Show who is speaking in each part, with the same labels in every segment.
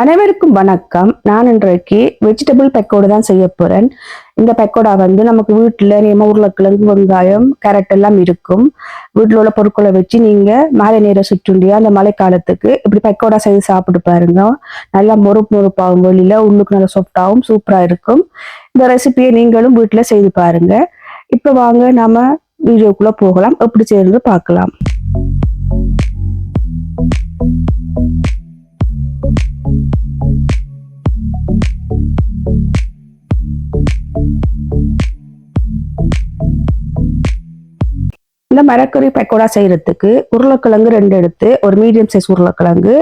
Speaker 1: அனைவருக்கும் வணக்கம். நான் இன்றைக்கு வெஜிடபிள் பெக்கோடு தான் செய்ய போறேன். இந்த பெக்கோடா வந்து நமக்கு வீட்டில் நம்ம உருளைக்கிழங்கு வெங்காயம் கேரட் எல்லாம் இருக்கும். வீட்டில் உள்ள பொருட்களை வச்சு நீங்க மழை நீரை சுற்றுண்டியா அந்த மழைக்காலத்துக்கு இப்படி பெக்கோடா செய்து சாப்பிட்டு பாருங்க. நல்லா மொறுப்பு மொறுப்பாகும். வெளியில உள்ளுக்கு நல்லா சாஃப்டாகவும் சூப்பரா இருக்கும். இந்த ரெசிபியை நீங்களும் வீட்டில் செய்து பாருங்க. இப்போ வாங்க நாம வீடியோக்குள்ள போகலாம். எப்படி செய்யறது பார்க்கலாம். இந்த மரக்கறி பக்கோடா செய்யறதுக்கு உருளைக்கிழங்கு ரெண்டு எடுத்து ஒரு மீடியம் சைஸ் உருளைக்கிழங்கு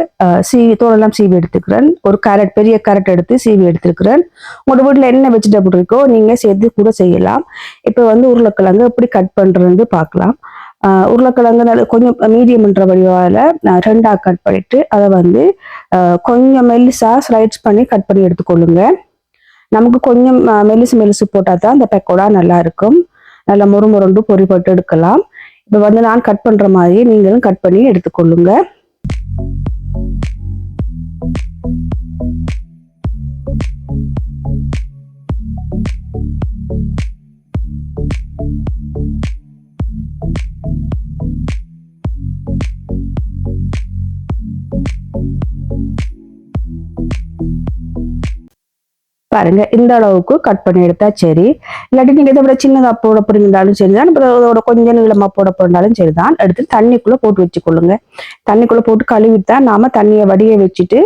Speaker 1: சீவி தோலெல்லாம் சீவி எடுத்துக்கிறேன். ஒரு கேரட் பெரிய கேரட் எடுத்து சீவி எடுத்துக்கிறேன். உங்களோட வீட்டில் என்ன வெஜிடபிள் இருக்கோ நீங்கள் சேர்த்து கூட செய்யலாம். இப்போ வந்து உருளைக்கிழங்கு எப்படி கட் பண்றது பார்க்கலாம். உருளைக்கிழங்கு நல்ல கொஞ்சம் மீடியம்ன்ற வடிவால் நான் கட் பண்ணிவிட்டு அதை வந்து கொஞ்சம் மெல்லிசாக ஸ்லைட்ஸ் பண்ணி கட் பண்ணி எடுத்துக்கொள்ளுங்கள் நமக்கு கொஞ்சம் மெலுசு மெலிசு மெலிசு போட்டால் தான் இந்த பெக்கோடா நல்லா இருக்கும் நல்லா முறுமுருண்டு பொறி போட்டு எடுக்கலாம். இப்போ வந்து நான் கட் பண்ணுற மாதிரி நீங்களும் கட் பண்ணி எடுத்துக்கொள்ளுங்க. பாருங்க இந்த அளவுக்கு கட் பண்ணி எடுத்தா சரி. இல்லாட்டி நீங்க இதை விட சின்னதா போட போறீங்கனாலும் சரிதான். அப்புறம் அதோட கொஞ்சம் நீளமா போட சரி சரிதான். எடுத்து தண்ணிக்குள்ள போட்டு வச்சுக்கொள்ளுங்க. தண்ணிக்குள்ள போட்டு கழுவித்தான் நாம தண்ணியை வடிய வச்சுட்டு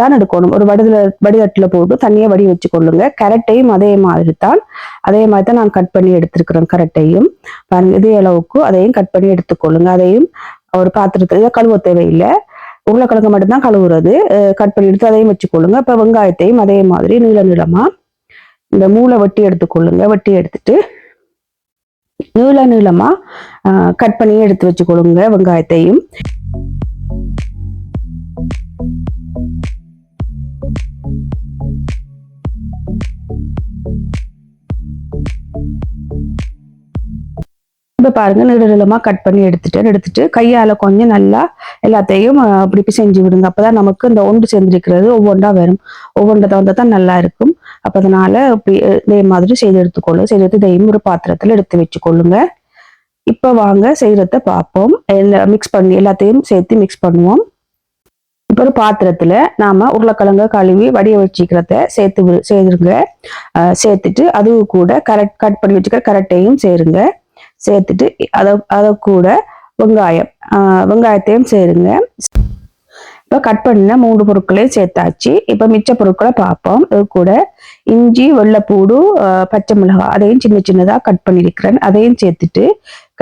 Speaker 1: தான் எடுக்கணும். ஒரு வடிதல வடிதட்டுல போட்டு தண்ணியை வடி வச்சுக்கொள்ளுங்க. கரெக்டையும் அதே மாதிரி தான் அதே மாதிரி தான் நான் கட் பண்ணி எடுத்திருக்கிறேன் கரெக்டையும் பாருங்க இதே அளவுக்கு அதையும் கட் பண்ணி எடுத்துக்கொள்ளுங்க. அதையும் ஒரு பாத்திரத்துல கழுவ தேவையில்லை. உருளைக்கிழங்கு மட்டும்தான் கழுவுறது. கட் பண்ணி எடுத்து அதையும் வச்சுக்கொள்ளுங்க. இப்போ வெங்காயத்தையும் அதே மாதிரி நீள நீளமா இந்த மூளை வெட்டி எடுத்துக்கொள்ளுங்க. வெட்டி எடுத்துட்டு நீள நீளமா கட் பண்ணி எடுத்து வச்சுக்கொள்ளுங்க வெங்காயத்தையும். இப்போ பாருங்க நீள கட் பண்ணி எடுத்துட்டேன் எடுத்துட்டு கையால் கொஞ்சம் நல்லா எல்லாத்தையும் அஹ், அப்படி செஞ்சு விடுங்க. அப்போதான் நமக்கு இந்த ஒன்று சேர்ந்திருக்கிறது ஒவ்வொன்றா வரும். ஒவ்வொன்றதை வந்தால் தான் நல்லா இருக்கும். அப்போ அதனால இப்படி இதே மாதிரி செய்து எடுத்துக்கொள்ளும் செய்து எடுத்து இதையும் ஒரு பாத்திரத்தில் எடுத்து வச்சுக்கொள்ளுங்க. இப்போ வாங்க செய்யறத பார்ப்போம். மிக்ஸ் பண்ணி எல்லாத்தையும் சேர்த்து மிக்ஸ் பண்ணுவோம். இப்போ ஒரு பாத்திரத்தில் நாம் உருளைக்கிழங்கு கழுவி வடிய வச்சுக்கிறத சேர்த்து வி- சேர்த்துருங்க சேர்த்துட்டு அதுவும் கூட கரெக்ட் கட் பண்ணி வச்சுக்கிற கரெக்டையும் சேருங்க. சேர்த்துட்டு அதை அதை கூட வெங்காயம் வெங்காயத்தையும் சேருங்க. இப்போ கட் பண்ண மூணு பொருட்களையும் சேர்த்தாச்சு. இப்போ மிச்ச பொருட்களை பார்ப்போம். இது கூட இஞ்சி வெள்ளைப்பூடு பச்சை மிளகாய் அதையும் சின்ன சின்னதாக கட் பண்ணியிருக்கிறேன். அதையும் சேர்த்துட்டு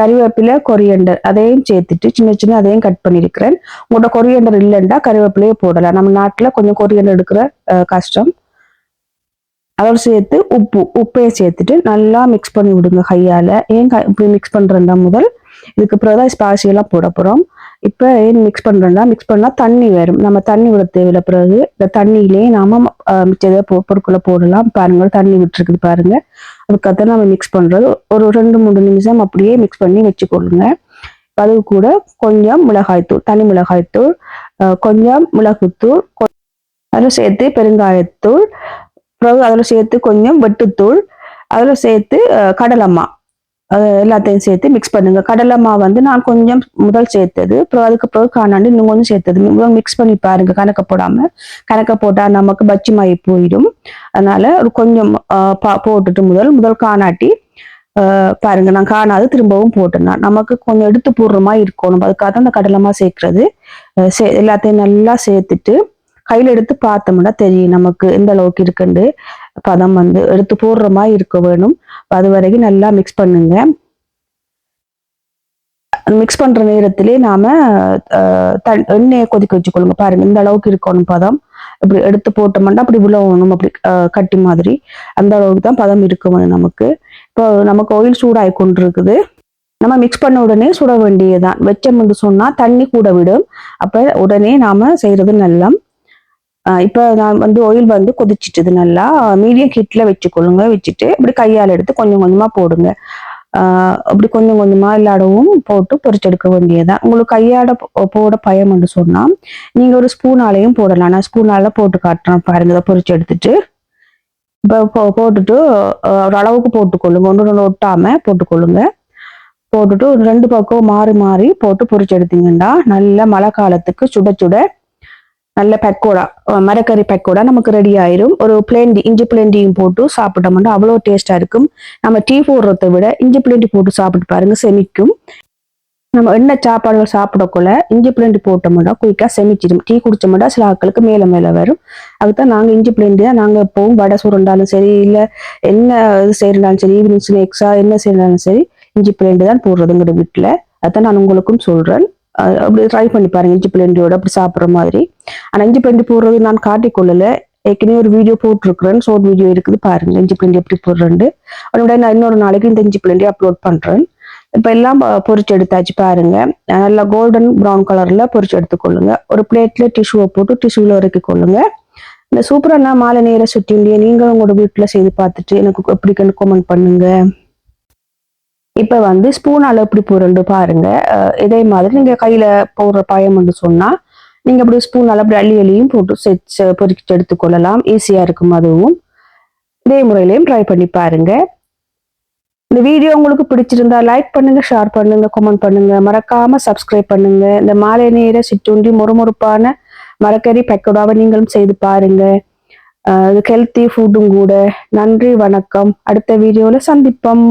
Speaker 1: கறிவேப்பிலை கொரியண்டர் அதையும் சேர்த்துட்டு சின்ன சின்ன அதையும் கட் பண்ணியிருக்கிறேன். உங்களோட கொரியண்டர் இல்லைன்னா கறிவேப்பிலையே போடலாம். நம்ம நாட்டில் கொஞ்சம் கொரியண்டர் எடுக்கிற கஷ்டம். அதோட சேர்த்து உப்பு உப்பையை சேர்த்துட்டு நல்லா மிக்ஸ் பண்ணி விடுங்க கையால். ஏன் க- இப்படி மிக்ஸ் பண்ணுறதா முதல் இதுக்கு பிறகு தான் ஸ்பாசி எல்லாம் போட போகிறோம் இப்போ ஏன் மிக்ஸ் பண்றேன்னா மிக்ஸ் பண்ணால் தண்ணி வரும். நம்ம தண்ணி விட தேவையில்ல. பிறகு இந்த தண்ணியிலேயே நாம மிச்சதை பொ- பொருட்களை போடலாம். பாருங்கள் தண்ணி விட்டுருக்குது பாருங்க. அதுக்கப்புறம் நம்ம மிக்ஸ் பண்ணுறது ஒரு ரெண்டு மூணு நிமிஷம் அப்படியே மிக்ஸ் பண்ணி வச்சுக்கொள்ளுங்க. அது கூட கொஞ்சம் மிளகாய்த்தூள் தனி மிளகாய்த்தூள் கொஞ்சம் மிளகுத்தூள் கொ- அதில் சேர்த்து பெருங்காயத்தூள் பிறகு அதில் சேர்த்து கொஞ்சம் வெட்டுத்தூள் அதில் சேர்த்து கடலம்மா. அது எல்லாத்தையும் சேர்த்து மிக்ஸ் பண்ணுங்க. கடலம்மா வந்து நான் கொஞ்சம் முதல் சேர்த்தது. அப்புறம் அதுக்கு பிறகு காணாண்டு இன்னும் கொஞ்சம் சேர்த்தது. முதல் மிக்ஸ் பண்ணி பாருங்க கணக்க போடாம. கணக்க போட்டா நமக்கு பச்சி மாயி போயிடும். அதனால கொஞ்சம் பா- போட்டுட்டு முதல் முதல் காணாட்டி பாருங்க நான் காணாது திரும்பவும் போட்டேன் நான். நமக்கு கொஞ்சம் எடுத்து போடுற மாதிரி இருக்கணும். அதுக்காக தான் அந்த கடலைமா சேர்க்கறது. சே- எல்லாத்தையும் நல்லா சேர்த்துட்டு கையில எடுத்து பார்த்தோம்னா தெரியும் நமக்கு எந்த அளவுக்கு இருக்குண்டு பதம் வந்து எடுத்து போடுற மாதிரி இருக்க வேணும். அது வரைக்கும் நல்லா மிக்ஸ் பண்ணுங்க. மிக்ஸ் பண்ற நேரத்திலே நாம எண்ணெயை கொதிக்க வச்சுக்கொள்ளுங்க. பாருங்க இந்த அளவுக்கு இருக்கணும் பதம். இப்படி எடுத்து போட்டோம்னா அப்படி விழணும் அப்படி கட்டி மாதிரி. அந்த அளவுக்கு தான் பதம் இருக்கும் நமக்கு. இப்போ நமக்கு ஆயில் சூடாகி கொண்டு இருக்குது நம்ம மிக்ஸ் பண்ண உடனே சுட வேண்டியதுதான். வெச்சம் சொன்னா தண்ணி கூட விடும். அப்ப உடனே நாம செய்யறது நல்லம். இப்போ நான் வந்து ஆயில் வந்து கொதிச்சிட்டுது நல்லா. மீடியம் ஹீட்ல வச்சுக்கொள்ளுங்க. வச்சுட்டு இப்படி கையால் எடுத்து கொஞ்சம் கொஞ்சமாக போடுங்க. அப்படி கொஞ்சம் கொஞ்சமாக எல்லாடவும் போட்டு பொரிச்செடுக்க வேண்டியதுதான் உங்களுக்கு கையாட போ- போட பயம்னு சொன்னால் நீங்கள் ஒரு ஸ்பூனாலையும் போடலாம். நான் ஸ்பூனால போட்டு காட்டுறேன் பாருங்க. இதை பொறிச்சு எடுத்துட்டு இப்போ போ- போட்டுட்டு ஒரு அளவுக்கு போட்டுக்கொள்ளுங்க. ஒன்று ஒன்று ஒட்டாமல் போட்டுக்கொள்ளுங்க. போட்டுட்டு ஒரு ரெண்டு பக்கம் மாறி மாறி போட்டு பொரிச்சு எடுத்தீங்கன்னா நல்ல மழை காலத்துக்கு சுட சுட நல்ல பக்கோடா மரக்கறி பக்கோடா நமக்கு ரெடி ஆயிரும். ஒரு பிளேண்டி இஞ்சி பிளேண்டியும் போட்டு சாப்பிட்டோம்னா அவ்வளோ டேஸ்டா இருக்கும். நம்ம டீ போடுறதை விட இஞ்சி பிளேண்டி போட்டு சாப்பிட்டு பாருங்க செமிக்கும். நம்ம என்ன சாப்பாடுகள் சாப்பிடக்குள்ள இஞ்சி பிளேண்டி போட்டோம்னா குயிக்காக செமிச்சிடும் டீ குடிச்சோம்னா சில ஆட்களுக்கு மேலே மேலே வரும். அதுதான் நாங்கள் இஞ்சி பிளேண்டி தான். நாங்கள் எப்பவும் வடை சுருண்டாலும் சரி இல்லை என்ன இது செய்யறாலும் சரி ஈவினிங் ஸ்நாக்ஸா என்ன செய்யறாலும் சரி இஞ்சி பிளேண்டி தான் போடுறதுங்கிற வீட்டில் அதான் நான் உங்களுக்கும் சொல்றேன். அப்படி ட்ரை பண்ணி பாருங்க. இஞ்சி பிளேண்டியோட அப்படி சாப்பிட்ற மாதிரி. ஆனா இஞ்சி பிளேண்டி போடுறது நான் காட்டிக்கொள்ளல ஏற்கனவே ஒரு வீடியோ போட்டிருக்கிறேன். ஷோர்ட் வீடியோ இருக்குது பாருங்க. இஞ்சி பிளேண்டி எப்படி போடுறேன் அதோட நான் இன்னொரு நாளைக்கு இந்த இஞ்சி பிளேண்டி அப்லோட் பண்றேன். இப்போ எல்லாம் பொறிச்சு எடுத்தாச்சு பாருங்க. நல்லா கோல்டன் ப்ரௌன் கலர்ல பொறிச்சு எடுத்துக்கொள்ளுங்க ஒரு பிளேட்ல டிஷ்யூவை போட்டு டிஷ்யூல இறக்கி கொள்ளுங்க. இந்த சூப்பரான மாலை நேர சுற்றி நீங்களும் உங்களோட வீட்டுல செய்து பார்த்துட்டு எனக்கு எப்படி கமெண்ட் பண்ணுங்க. இப்போ வந்து ஸ்பூனால் இப்படி புரண்டு பாருங்க. இதே மாதிரி நீங்கள் கையில் போடுற பாயம்னு சொன்னால் நீங்கள் அப்படி ஸ்பூனால் அப்படி அள்ளி அள்ளியும் போட்டு செச்சு பொரிச்சு எடுத்துக்கொள்ளலாம். ஈஸியாக இருக்கும் அதுவும். இதே முறையிலையும் ட்ரை பண்ணி பாருங்க. இந்த வீடியோ உங்களுக்கு பிடிச்சிருந்தா லைக் பண்ணுங்க ஷேர் பண்ணுங்க கமெண்ட் பண்ணுங்க. மறக்காம சப்ஸ்கிரைப் பண்ணுங்க. இந்த மாலை நேர சிற்றுண்டி மொறுமொறுப்பான மரக்கறி பக்கோடாவை நீங்களும் செய்து பாருங்க. ஹெல்த்தி ஃபுட்டும் கூட. நன்றி வணக்கம். அடுத்த வீடியோல சந்திப்போம்.